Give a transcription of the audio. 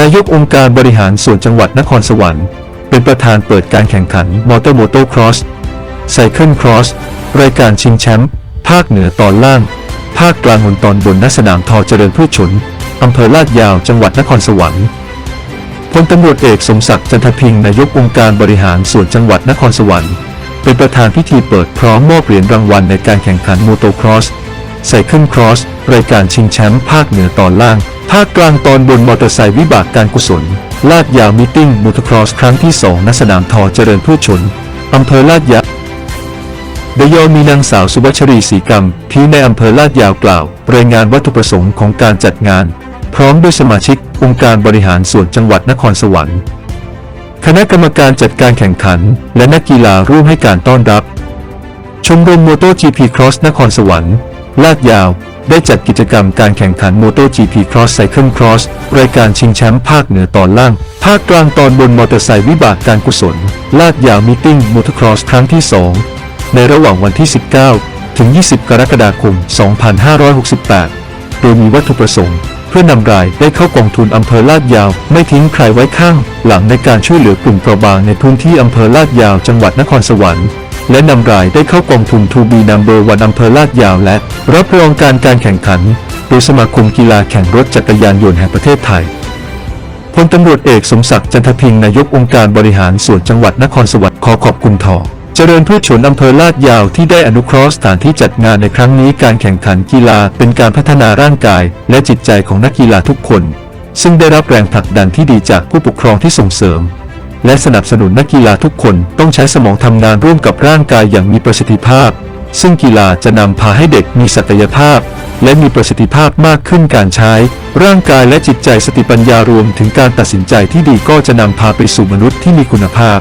นายกองค์การบริหารส่วนจังหวัดนครสวรรค์ เป็นประธานเปิดการแข่งขันมอเตอร์โมโตครอสไซเคิลครอสรายการชิงแชมป์ภาคเหนือตอนล่าง ภาคกลางบนตอนบนณสนามทอเจริญพืชผลอำเภอลาดยาวจังหวัดนครสวรรค์พลตำรวจเอกสมศักดิ์จันทพิงนายกองค์การบริหารส่วนจังหวัดนครสวรรค์ เป็นประธานพิธีเปิดพร้อมมอบเหรียญรางวัลในการแข่งขันโมโตครอสไซเคิลครอสรายการชิงแชมป์ภาคเหนือตอนล่าง ภาคกลางตอนบนมอเตอร์ไซค์วิบากการกุศล ลาดยาวมิติ้งมอเตอร์ครอสครั้งที่ 2ณสนามทอเจริญพืชชน อำเภอลาดยาวเดยอมีนางสาวสุวัชรีศรีกรรมที่ในอำเภอลาดยาวกล่าว รายงานวัตถุประสงค์ของการจัดงาน พร้อมด้วยสมาชิกองค์การบริหารส่วนจังหวัดนครสวรรค์คณะกรรมการจัดการแข่งขัน และนักกีฬาร่วมให้การต้อนรับ ชมรมโมโต GP Cross นครสวรรค์ ลาดยาว ได้จัดกิจกรรมการแข่งขันโมโต GP Cross Cycle Cross รายการชิงแชมป์ภาคเหนือตอนล่าง ภาคกลางตอนบนมอเตอร์ไซค์วิบากการกุศล ลาดยาวมิทติ้งมอเตอร์ครอสครั้งที่ 2 ในระหว่างวันที่ 19 ถึง 20 กรกฎาคม 2568 โดยมีวัตถุประสงค์เพื่อนำรายได้เข้ากองทุนอำเภอลาดยาว ไม่ทิ้งใครไว้ข้าง หลังในการช่วยเหลือกลุ่มเปราะบางในพื้นที่อำเภอลาดยาวจังหวัดนครสวรรค์ และนำรายได้เข้ากองทุนทูบีนัมเบอร์วันอำเภอลาดยาวและ รับรองการการแข่งขันโดยสมาคมกีฬาแข่งรถจักรยานยนต์แห่งประเทศไทยพลตำรวจเอกสมศักดิ์จันทพิงค์นายกองค์การบริหารส่วนจังหวัดนครสวรรค์ขอขอบคุณทอเจริญพืชผลอำเภอลาดยาวที่ได้อนุเคราะห์สถานที่จัดงานในครั้งนี้การแข่งขันกีฬาเป็นการพัฒนาร่างกาย และจิตใจของนักกีฬาทุกคน ซึ่งได้รับแรงผลักดันที่ดีจากผู้ปกครองที่ส่งเสริม และสนับสนุนนักกีฬาทุกคนต้องใช้สมองทำงานร่วมกับร่างกายอย่างมีประสิทธิภาพ ซึ่งกีฬาจะนำพาให้เด็กมีศักยภาพ และมีประสิทธิภาพมากขึ้นการใช้ ร่างกายและจิตใจสติปัญญารวมถึงการตัดสินใจที่ดีก็จะนำพาไปสู่มนุษย์ที่มีคุณภาพ